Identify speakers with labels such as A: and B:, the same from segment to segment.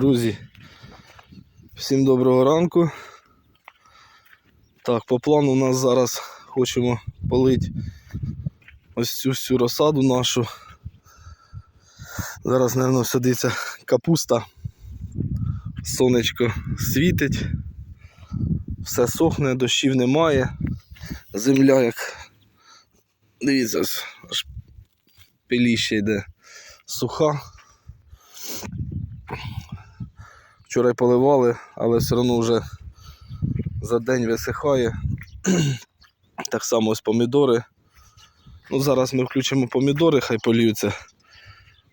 A: Друзі, всім доброго ранку. Так, по плану у нас зараз хочемо полити ось цю всю розсаду нашу. Зараз, мабуть, садиться капуста. Сонечко світить, все сохне, дощів немає. Земля як. Дивіться, аж пиліще йде суха. Вчора поливали, але все одно вже за день висихає. Так само ось помідори. Ну, зараз ми включимо помідори, хай поліються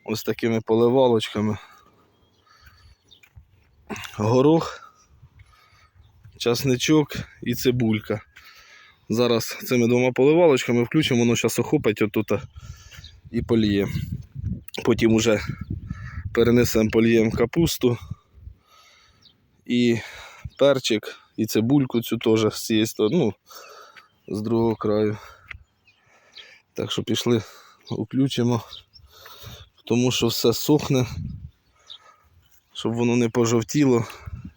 A: ось такими поливалочками. Горох, часничок і цибулька. Зараз цими двома поливалочками включимо, воно зараз охопить отут і поліє. Потім уже перенесемо поліємо капусту і перчик, і цибульку цю теж з цієї сторони, ну, з другого краю. Так що пішли, включимо, тому що все сохне, щоб воно не пожовтіло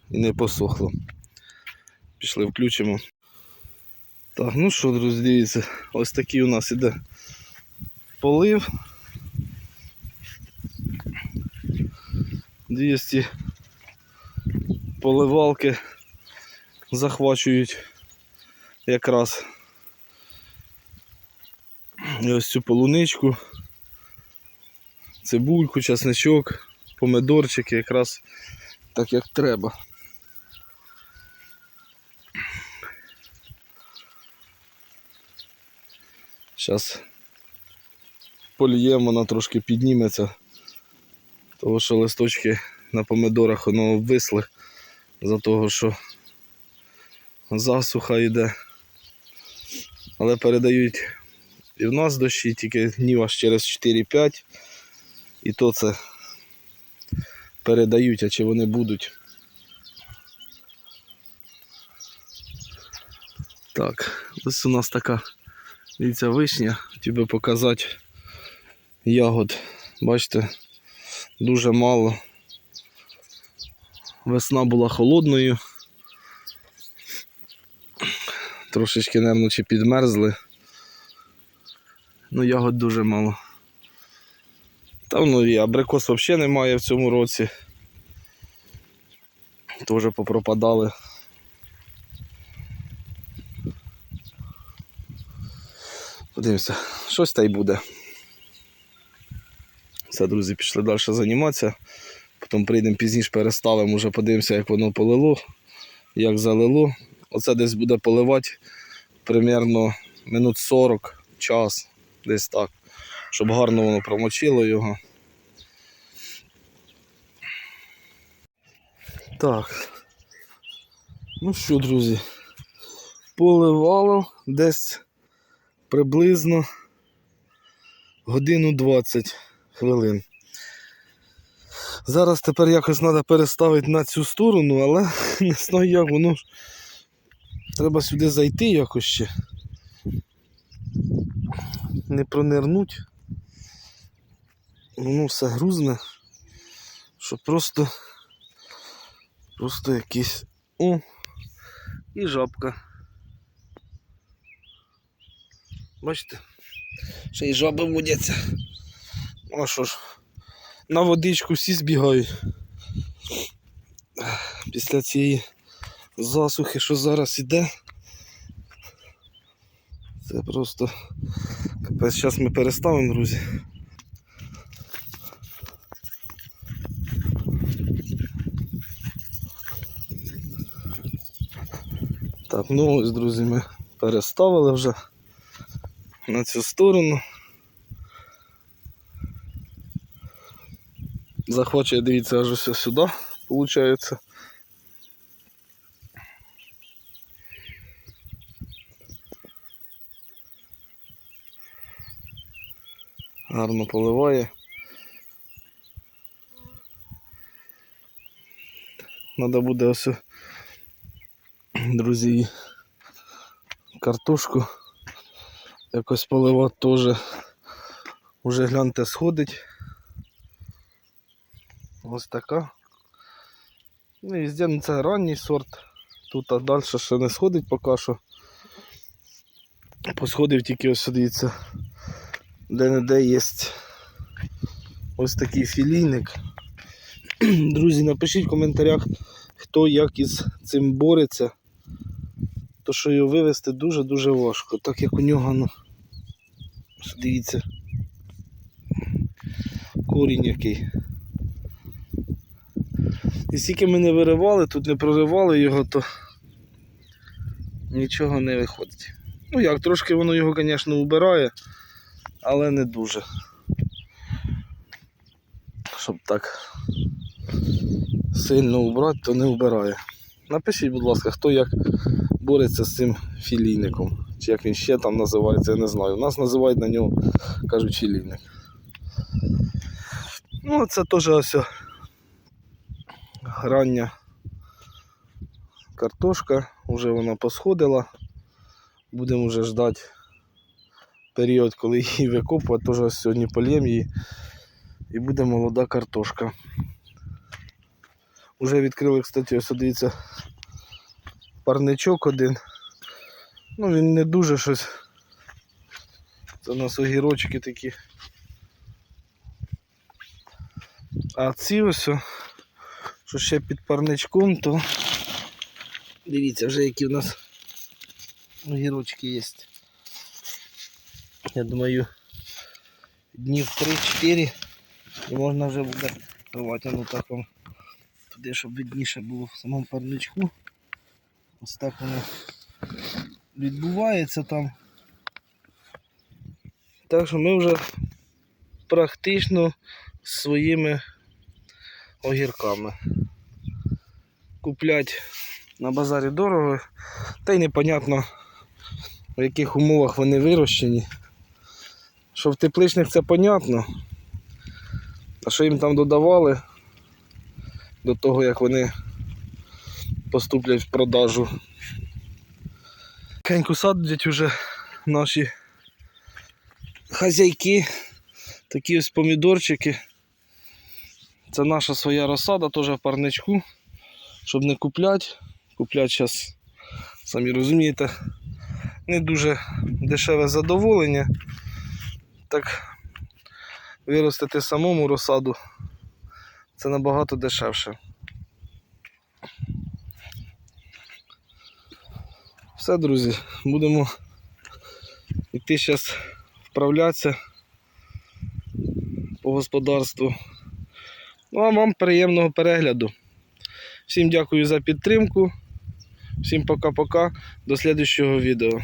A: і не посохло. Пішли, включимо. Так, ну що, друзі, дивіться, ось такий у нас іде полив. 200 поливалки захвачують якраз ось цю полуничку, цибульку, часничок, помидорчики якраз так як треба. Зараз поліємо, вона трошки підніметься, тому що листочки на помидорах воно обвисли за того, що засуха йде. Але передають і в нас дощі, тільки днів аж через 4-5. І то це передають, а чи вони будуть. Так, ось у нас така дивіться, вишня, хотів би показати ягод. Бачите, дуже мало. Весна була холодною. Трошечки, мабуть, чи підмерзли. Ну, ягод дуже мало. Та ну і абрикос взагалі немає в цьому році. Теж попропадали. Подивимося, щось та й буде. Все, друзі, пішли далі займатися. Потім прийдемо пізніше, переставимо, вже подивимося, як воно полило, як залило. Оце десь буде поливати примерно минут 40 час, десь так, щоб гарно воно промочило його. Так. Ну що, друзі, поливало десь приблизно годину 20 хвилин. Зараз тепер якось треба переставити на цю сторону, але не знаю як воно ж. Треба сюди зайти якось ще. Не пронирнуть. Воно все грузне. Що просто просто якийсь. О! І жабка. Бачите? Ще й жаби водяться. А що ж, на водичку всі збігають. Після цієї засухи, що зараз іде. Це просто капець. Зараз ми переставимо, друзі. Так, ну ось, друзі, ми переставили вже на цю сторону. Захвачує, дивіться, аж ось сюди, виходить. Гарно поливає. Треба буде ось, друзі, картошку якось поливати теж. Уже гляньте сходить. Ось така. Ну, і це ранній сорт. Тут а далі ще не сходить поки що. Посходив тільки ось дивіться, де-не-де є ось такий філійник. Друзі, напишіть в коментарях, хто як із цим бореться. То що його вивезти дуже-дуже важко, так як у нього, ну, дивіться, корінь який. І скільки ми не виривали, тут не проривали його, то нічого не виходить. Ну як, трошки воно його, звісно, убирає, але не дуже. Щоб так сильно убрати, то не вбирає. Напишіть, будь ласка, хто як бореться з цим філійником. Чи як він ще там називається, я не знаю. У нас називають на нього, кажуть, філійник. Ну, це теж ось рання картошка, вже вона посходила. Будемо вже ждати період, коли її викопувати. Теж сьогодні польємо її і буде молода картошка. Уже відкрили, кстати, ось дивіться, парничок один. Ну він не дуже щось. Це у нас огірочки такі. А ці ось, що ще під парничком, то дивіться вже які в нас огірочки є. Я думаю, днів 3-4 і можна вже буде рвати. А Ну так вам туди, щоб видніше було в самому парничку. Ось так воно відбувається там. Так що ми вже практично своїми огірками. Куплять на базарі дорого, та й непонятно в яких умовах вони вирощені. Що в тепличних це понятно. А що їм там додавали до того, як вони поступлять в продажу. Кеньку садять уже наші хазяйки, такі ось помідорчики. Це наша своя розсада, теж в парничку, щоб не купляти. Купляти зараз, самі розумієте, не дуже дешеве задоволення. Так виростити самому розсаду це набагато дешевше. Все, друзі, будемо йти зараз вправлятися по господарству. Ну а вам приємного перегляду. Всім дякую за підтримку. Всім пока-пока. До слідчого відео.